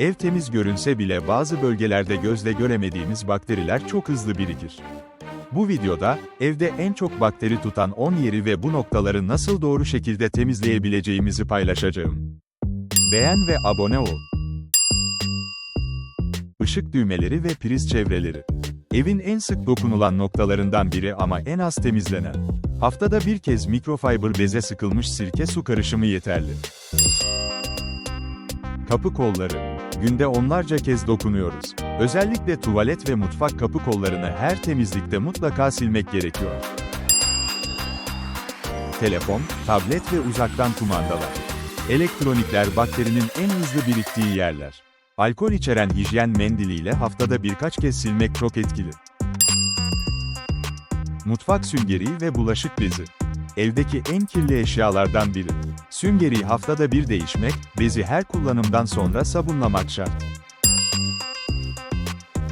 Ev temiz görünse bile bazı bölgelerde gözle göremediğimiz bakteriler çok hızlı birikir. Bu videoda, evde en çok bakteri tutan 10 yeri ve bu noktaları nasıl doğru şekilde temizleyebileceğimizi paylaşacağım. Beğen ve abone ol. Işık düğmeleri ve priz çevreleri. Evin en sık dokunulan noktalarından biri ama en az temizlenen. Haftada bir kez mikrofiber beze sıkılmış sirke su karışımı yeterli. Kapı kolları. Günde onlarca kez dokunuyoruz. Özellikle tuvalet ve mutfak kapı kollarını her temizlikte mutlaka silmek gerekiyor. Telefon, tablet ve uzaktan kumandalar. Elektronikler bakterinin en hızlı biriktiği yerler. Alkol içeren hijyen mendiliyle haftada birkaç kez silmek çok etkili. Mutfak süngeri ve bulaşık bezi. Evdeki en kirli eşyalardan biri. Süngeri haftada bir değişmek, bezi her kullanımdan sonra sabunlamak şart.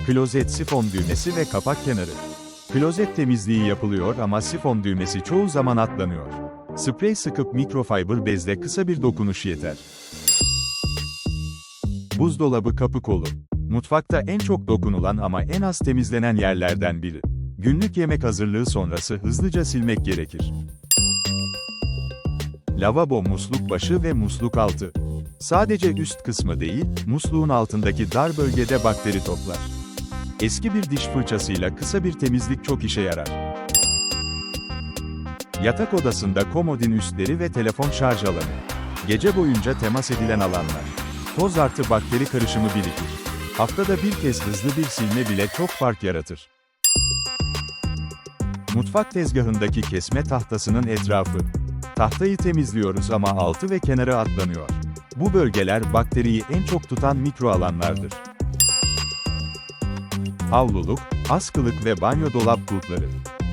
Klozet sifon düğmesi ve kapak kenarı. Klozet temizliği yapılıyor ama sifon düğmesi çoğu zaman atlanıyor. Sprey sıkıp mikrofiber bezle kısa bir dokunuş yeter. Buzdolabı kapı kolu. Mutfakta en çok dokunulan ama en az temizlenen yerlerden biri. Günlük yemek hazırlığı sonrası hızlıca silmek gerekir. Lavabo musluk başı ve musluk altı. Sadece üst kısmı değil, musluğun altındaki dar bölgede bakteri toplar. Eski bir diş fırçasıyla kısa bir temizlik çok işe yarar. Yatak odasında komodin üstleri ve telefon şarj alanı. Gece boyunca temas edilen alanlar. Toz artı bakteri karışımı birikir. Haftada bir kez hızlı bir silme bile çok fark yaratır. Mutfak tezgahındaki kesme tahtasının etrafı. Tahtayı temizliyoruz ama altı ve kenarı atlanıyor. Bu bölgeler bakteriyi en çok tutan mikro alanlardır. Havluluk, askılık ve banyo dolap kulpları.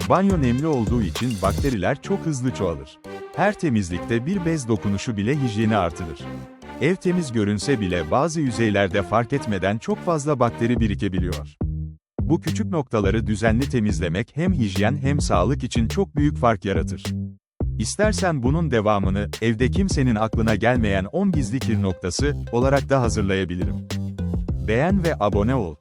Banyo nemli olduğu için bakteriler çok hızlı çoğalır. Her temizlikte bir bez dokunuşu bile hijyeni artırır. Ev temiz görünse bile bazı yüzeylerde fark etmeden çok fazla bakteri birikebiliyor. Bu küçük noktaları düzenli temizlemek hem hijyen hem sağlık için çok büyük fark yaratır. İstersen bunun devamını, evde kimsenin aklına gelmeyen 10 gizli kir noktası olarak da hazırlayabilirim. Beğen ve abone ol.